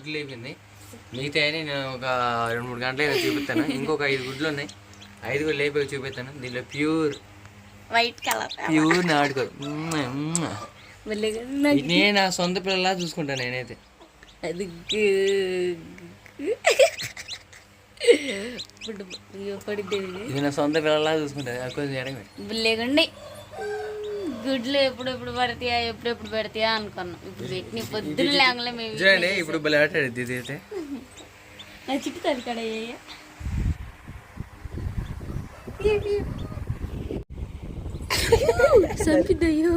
గుడ్లు అయిపోయింది మిగతా నేను ఒక రెండు మూడు గంటలు చూపిస్తాను. ఇంకొక ఐదు గుడ్లు ఉన్నాయి. ఐదు గుడ్లు అయిపోయి చూపిస్తాను. దీనిలో ప్యూర్ వైట్ కలర్ ప్యూర్ నాటుకో నేను నా సొంత పిల్లలా చూసుకుంటాను నేనైతే. అది ఇది నా సొంత పిల్లలా చూసుకుంటాను కొంచెం ఎడగ లేకుండి గుడ్లు ఎప్పుడెప్పుడు పడతాయా ఎప్పుడెప్పుడు పెడతాయా అనుకున్నాం. ఇప్పుడు పెట్టిన పొద్దున్న లేకుండా మేము చూడండి ఇప్పుడు భలే ఆటాడు ఇది అయితే. నా చుట్టూ తడికాడ చంపిద్దయ్యో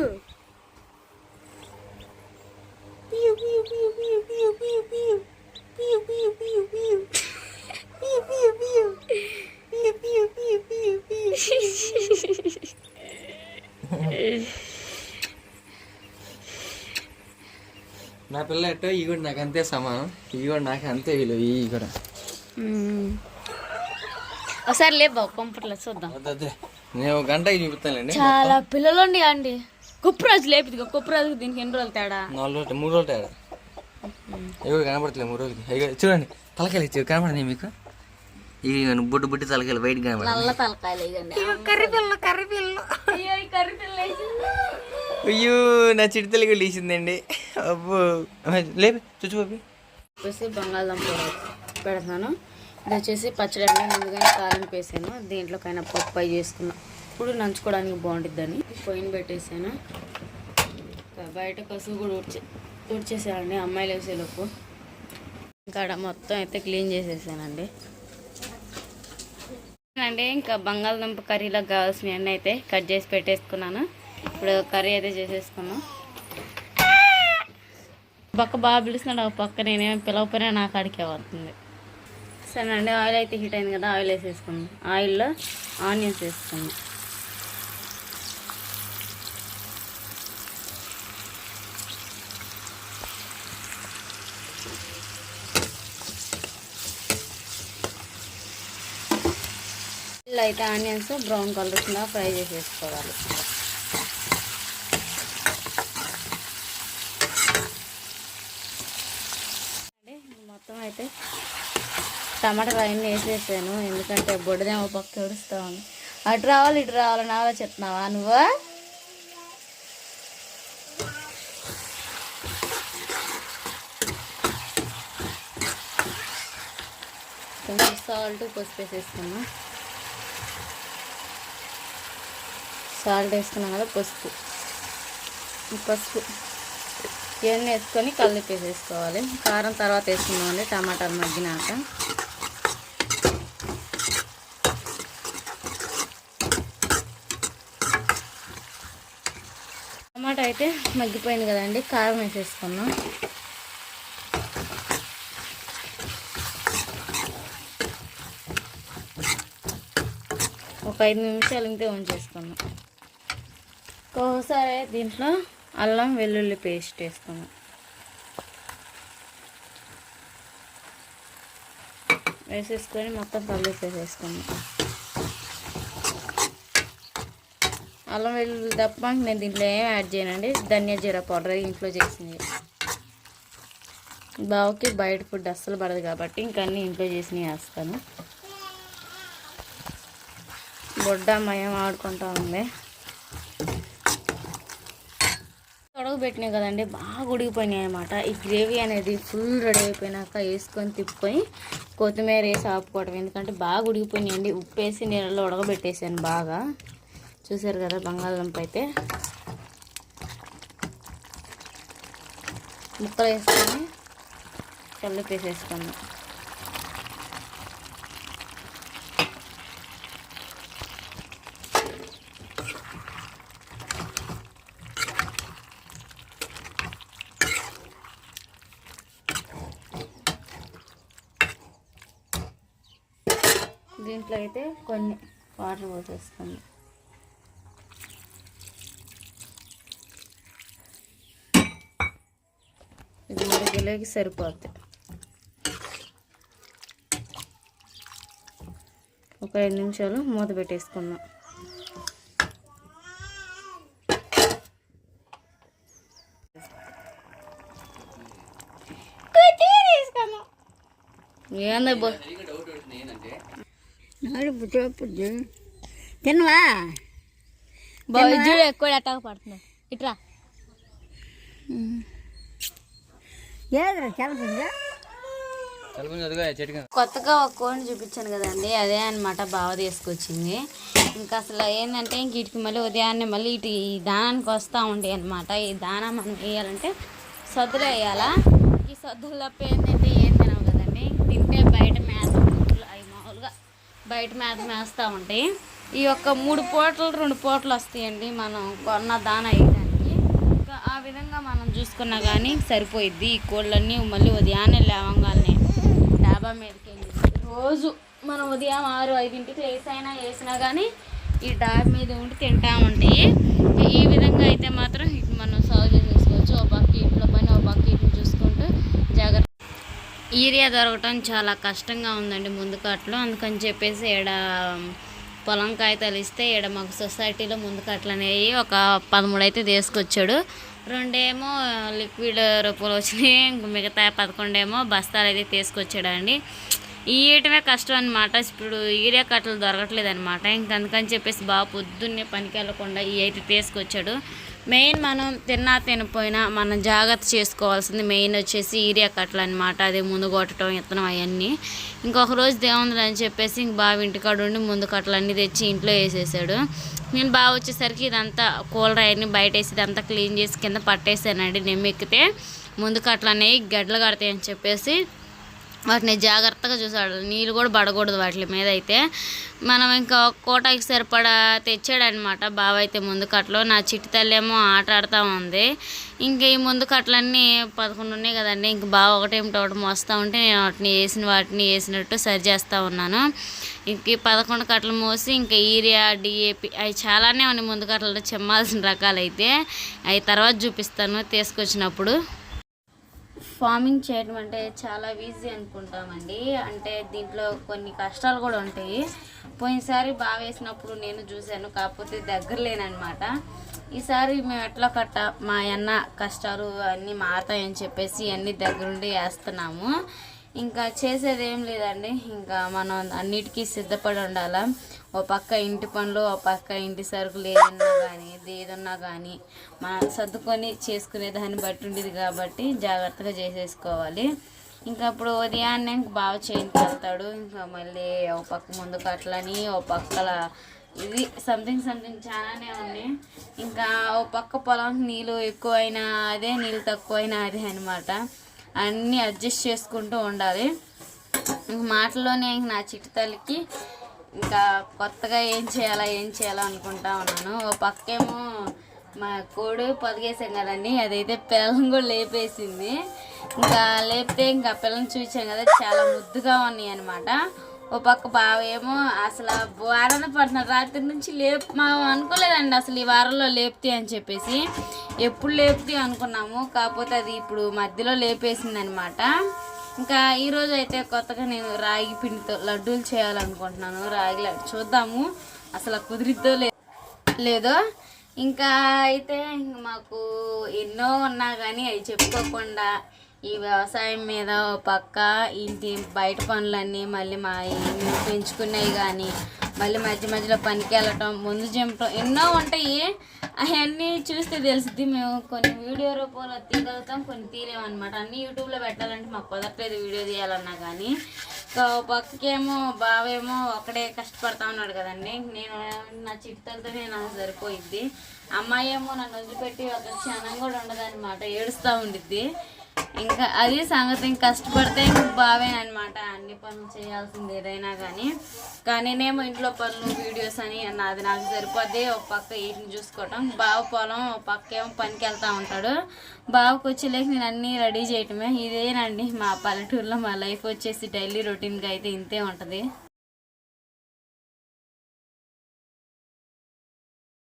నా పిల్ల ఎట్టో ఈ కూడా నాకు అంతే సమానం. ఈ కూడా నాకు అంతే విలువ ఈ కూడా. ఒకసారి లే బాబు కంప్యూటర్లో చూద్దాం. నేను ఒక గంట చూపిస్తానులేండి. చాలా పిల్లలు ఉండి అండి కుప్పరాజు లేపిదిగా కుప్పరాజుకి దీనికి ఎన్ని రోజులు తేడా? నాలుగు రోజులు మూడు రోజులు తేడా. ఇవి కనపడట్లేదు మూడు రోజులకి. ఇగో చూడండి తలకాయలు ఇచ్చి కనపడింది మీకు? ఇవి బుడ్డు బుడ్డి తలకాయలు బయట కనపడ నల్ల తలకాయలు ఇవ్వండి కర్రీ పిల్ల కర్రీ పిల్ల. అయ్యో ఈ కర్రీ పిల్ల వేసింది. అయ్యో నా చిడి తెలుగు లేచిందండి. అబ్బో. లేపి చుచ్చుపోపి వచ్చేసి బంగాళదుంప పెడతాను. ఇది వచ్చేసి పచ్చడి అంటే ముందుగానే కారం వేసాను. దీంట్లోకైనా పప్పు అయి చేసుకున్నా. ఇప్పుడు నంచుకోవడానికి బాగుంటుందని పొయ్యిని పెట్టేసాను. బయట కసువు కూడా ఉడ్చే ఉడ్చేసానండి అమ్మాయిలు వేసేలోపు. ఇంకా ఆడ మొత్తం అయితే క్లీన్ చేసేసానండి. అండి ఇంకా బంగాళదుంప కర్రీలోకి కావాల్సినవి అన్నీ అయితే కట్ చేసి పెట్టేసుకున్నాను. ఇప్పుడు కర్రీ అయితే చేసేసుకున్నాం పక్క బాగా పిలుస్తున్నాడు ఒక పక్క నేనేం పిలవపోయినా నాకు అడిగే వస్తుంది సరే అండి ఆయిల్ అయితే హీట్ అయింది కదా ఆయిల్ వేసేసుకుందాం. ఆయిల్లో ఆనియన్స్ వేసుకుందాం. ఇలా అయితే ఆనియన్స్ బ్రౌన్ కలర్ కింద ఫ్రై చేసేసుకోవాలి. మొత్తం అయితే టమాటా అవన్నీ వేసేసాను. ఎందుకంటే బొడ్డదేమో పక్క ఏడుస్తా ఉంది అటు రావాలి ఇటు రావాలని ఆలోచిస్తున్నావా నువ్వు? కొంచెం సాల్ట్ పసుపు వేసేసుకున్నా సాల్ట్ వేసుకున్నాం కదా పసుపు. పసుపు ఇవన్నీ వేసుకొని కలిపేసేసుకోవాలి కారం తర్వాత వేసుకుందామండి టమాటాలు మగ్గినాక. టమాటా అయితే మగ్గిపోయింది కదండి కారం వేసేసుకున్నాం ఒక ఐదు నిమిషాలు ఇంతే ఉంచేసుకున్నాం ఒకసారి దీంట్లో అల్లం వెల్లుల్లి పేస్ట్ వేసుకున్నాం వేసేసుకొని మొత్తం కలిపేసేసుకున్నాం అల్లం వెల్లుల్లి తప్ప నేను దీంట్లో ఏం యాడ్ చేయనండి. ధనియా జీరా పౌడర్ ఇంట్లో చేసింది. బావకి బయట ఫుడ్ అస్సలు పడదు కాబట్టి ఇంకా అన్నీ ఇంట్లో చేసి వేస్తాను. బొడ్డ మయం ఆడుకుంటా ఉంది. పెట్టినాయి కదండి బాగా ఉడికిపోయినాయి అనమాట ఈ గ్రేవీ అనేది ఫుల్ రెడీ అయిపోయినాక వేసుకొని తిప్పుకొని కొత్తిమీర వేసి ఆపుకోవడం ఎందుకంటే బాగా ఉడికిపోయినాయండి. ఉప్పు వేసి నీళ్ళలో ఉడకబెట్టేసాను బాగా. చూసారు కదా బంగాళదుంప అయితే. ముక్కలు వేసుకొని చల్లుపు వేసేసుకున్నాం దీంట్లో అయితే కొన్ని వాటర్ పోసేస్తుంది ఇది మూడు కిలోకి సరిపోద్ది. ఒక ఐదు నిమిషాలు మూత పెట్టేసుకుందాం. తీసుకుందాం. బాయ్ చూడు ఎక్కువ పడుతున్నావు. ఇట్రా. ఏదిరా. కొత్తగా ఒక కోడిని చూపించాను కదండి అదే అన్నమాట బావ తీసుకొచ్చింది. ఇంకా అసలు ఏంటంటే ఇంక వీటికి మళ్ళీ ఉదయాన్నే మళ్ళీ ఇటు ఈ దానానికి వస్తూ ఉంటాయి అనమాట ఈ దానా మనం వేయాలంటే సద్దులు వేయాలా ఈ సద్దులు తప్ప ఏంటంటే ఏం తినవు కదండి తింటే బయట మేత పురుగులు అవి మామూలుగా బయట మేత మేస్తూ ఉంటాయి ఈ యొక్క మూడు పూటలు రెండు పూటలు వస్తాయండి మనం కొన్న దాన వేయడానికి ఇంకా ఆ విధంగా మనం చూసుకున్నా కానీ సరిపోయిద్ది. ఈ కోళ్ళన్నీ మళ్ళీ ఉదయాన్నే లేవంగానే డాబా మీదకి వెళ్ళి రోజు మనం ఉదయం ఆరు ఐదింటికి లేసైనా వేసినా కానీ ఈ డాబా మీద ఉండి తింటా ఉంటాయి ఈ విధంగా అయితే మాత్రం ఇటు మనం సాగు చేసేసుకోవచ్చు ఒక పక్క ఇంట్లో పని ఒక పక్క ఇటు చూసుకుంటూ జాగ్రత్త యూరియా దొరకటం చాలా కష్టంగా ఉందండి ముందుకట్లు అందుకని చెప్పేసి ఈడ పొలం కాగితాలు ఇస్తే ఈడ మాకు సొసైటీలో ముందుకట్లు అనేవి ఒక పదమూడు అయితే తీసుకొచ్చాడు. రెండేమో లిక్విడ్ రూపంలో వచ్చినాయి. మిగతా పదకొండేమో బస్తాలు అయితే తీసుకొచ్చాడండి. ఇయ్యటమే కష్టం అనమాట ఇప్పుడు యూరియా కట్టలు దొరకట్లేదు అనమాట ఇంక అందుకని చెప్పేసి బాగా పొద్దున్నే పనికి వెళ్ళకుండా ఇవి అయితే తీసుకొచ్చాడు. మెయిన్ మనం తిన్నా తినపోయినా మనం జాగ్రత్త చేసుకోవాల్సింది మెయిన్ వచ్చేసి ఈరియా కట్టలు అనమాట అదే ముందు కొట్టడం ఇత్తనం అవన్నీ. ఇంకొక రోజు దేవుందని అని చెప్పేసి ఇంక బాగా ఇంటికాడ ఉండి ముందు కట్టలు అన్నీ తెచ్చి ఇంట్లో వేసేసాడు. నేను బాగా వచ్చేసరికి ఇదంతా కూలర్ అవన్నీ బయట వేసి ఇదంతా క్లీన్ చేసి కింద పట్టేసానండి. నెమ్మెక్కితే ముందు కట్టలు అనేవి గడ్డలు కడతాయని చెప్పేసి వాటిని జాగ్రత్తగా చూసాడు నీళ్ళు కూడా పడకూడదు వాటి మీద అయితే. మనం ఇంకా కోటకి సరిపడా తెచ్చాడనమాట బావ అయితే ముందు కట్టలో నా చిట్టి తల్లి ఏమో ఆట ఆడుతూ ఉంది. ఇంకా ఈ ముందు కట్టలన్నీ పదకొండు ఉన్నాయి కదండి. ఇంక బావ ఒకటేమిటి ఒకటి మోస్తూ ఉంటే నేను వాటిని వేసిన వాటిని వేసినట్టు సరి చేస్తూ ఉన్నాను. ఇంక ఈ పదకొండు కట్టలు మోసి ఇంకా ఈరియా డిఏపి అవి చాలానే ఉన్నాయి ముందు కట్టలలో చెమ్మాల్సిన రకాలైతే. అవి తర్వాత చూపిస్తాను తీసుకొచ్చినప్పుడు. ఫార్మింగ్ చేయడం అంటే చాలా ఈజీ అనుకుంటామండి. అంటే దీంట్లో కొన్ని కష్టాలు కూడా ఉంటాయి. పోయినసారి బాగా వేసినప్పుడు నేను చూశాను కాకపోతే దగ్గర లేనమాట ఈసారి మేము ఎట్లా కట్ట మా అన్న కష్టాలు అన్నీ మారతాయని చెప్పేసి అన్నీ దగ్గరుండి వేస్తున్నాము. ఇంకా చేసేది ఏం లేదండి. ఇంకా మనం అన్నిటికీ సిద్ధపడి ఉండాలా. ఓ పక్క ఇంటి పనులు ఓ పక్క ఇంటి సరుకులు ఏదన్నా కానీ ఏదన్నా కానీ మనం సర్దుకొని చేసుకునే దాన్ని బట్టి ఉండేది కాబట్టి జాగ్రత్తగా చేసేసుకోవాలి. ఇంకా అప్పుడు ఉదయాన్నే బాగా చేయించి వెళ్తాడు. ఇంకా మళ్ళీ ఓ పక్క ముందు కట్లని ఓ పక్కల ఇది సంథింగ్ సంథింగ్ చాలానే ఉన్నాయి. ఇంకా ఓ పక్క పొలం నీళ్ళు ఎక్కువైనా అదే నీళ్ళు తక్కువైనా అదే అనమాట అన్నీ అడ్జస్ట్ చేసుకుంటూ ఉండాలి. ఇంక మాటల్లోనే ఇంక నా చిట్టు తల్లికి ఇంకా కొత్తగా ఏం చేయాలా ఏం చేయాలా అనుకుంటా ఉన్నాను. ఓ పక్కేమో మా కోడి పొదిగేసాం కదండి అదైతే పిల్లని కూడా లేపేసింది. ఇంకా లేపితే ఇంకా పిల్లని చూసాం కదా చాలా ముద్దుగా ఉన్నాయి అనమాట ఓ పక్క బావేమో అసలు వారాన పడుతున్నారు. రాత్రి నుంచి లేపు మా అనుకోలేదండి అసలు ఈ వారంలో లేపుతాయి అని చెప్పేసి. ఎప్పుడు లేపితే అనుకున్నాము కాకపోతే అది ఇప్పుడు మధ్యలో లేపేసింది అనమాట ఇంకా ఈరోజు అయితే కొత్తగా నేను రాగి పిండితో లడ్డూలు చేయాలనుకుంటున్నాను. రాగి లడ్డు చూద్దాము. అసలు కుదిరిద్దో లేదో. ఇంకా అయితే మాకు ఎన్నో ఉన్నా కానీ అవి చెప్పుకోకుండా ఈ వ్యవసాయం మీద ఓ పక్క ఇంటి బయట పనులన్నీ మళ్ళీ మా ఇంటి పెంచుకున్నాయి కానీ మళ్ళీ మధ్య మధ్యలో పనికి వెళ్ళటం ముందు చింపటం ఎన్నో ఉంటాయి. అవన్నీ చూస్తే తెలుస్తుంది మేము. కొన్ని వీడియో రూపంలో తీయగలుగుతాం కొన్ని తీయలేమన్నమాట. అన్నీ యూట్యూబ్లో పెట్టాలంటే మాకు కుదరట్లేదు వీడియో తీయాలన్నా కానీ ఇంకా పక్కకేమో బావేమో ఒకడే కష్టపడతా ఉన్నాడు కదండి. నేను నా చిట్టలతో నేను సరిపోయిద్ది. అమ్మాయి ఏమో నన్ను వదిలిపెట్టి ఒక క్షణం కూడా ఉండదన్నమాట. ఏడుస్తూ ఉండిద్ది. ఇంకా అది సంగతి ఇంక కష్టపడితే ఇంక బావేనమాట అన్ని పనులు చేయాల్సింది ఏదైనా కానీ కానీ నేనేమో ఇంట్లో పనులు వీడియోస్ అని నాది నాకు సరిపోద్ది. ఒక పక్క వీటిని చూసుకోవటం. బావ పొలం ఒక పక్క ఏమో పనికి వెళ్తూ ఉంటాడు. బావకు వచ్చేలేక నేను అన్నీ రెడీ చేయటమే. ఇదేనండి మా పల్లెటూరులో మా లైఫ్ వచ్చేసి డైలీ రొటీన్గా అయితే ఇంతే ఉంటుంది.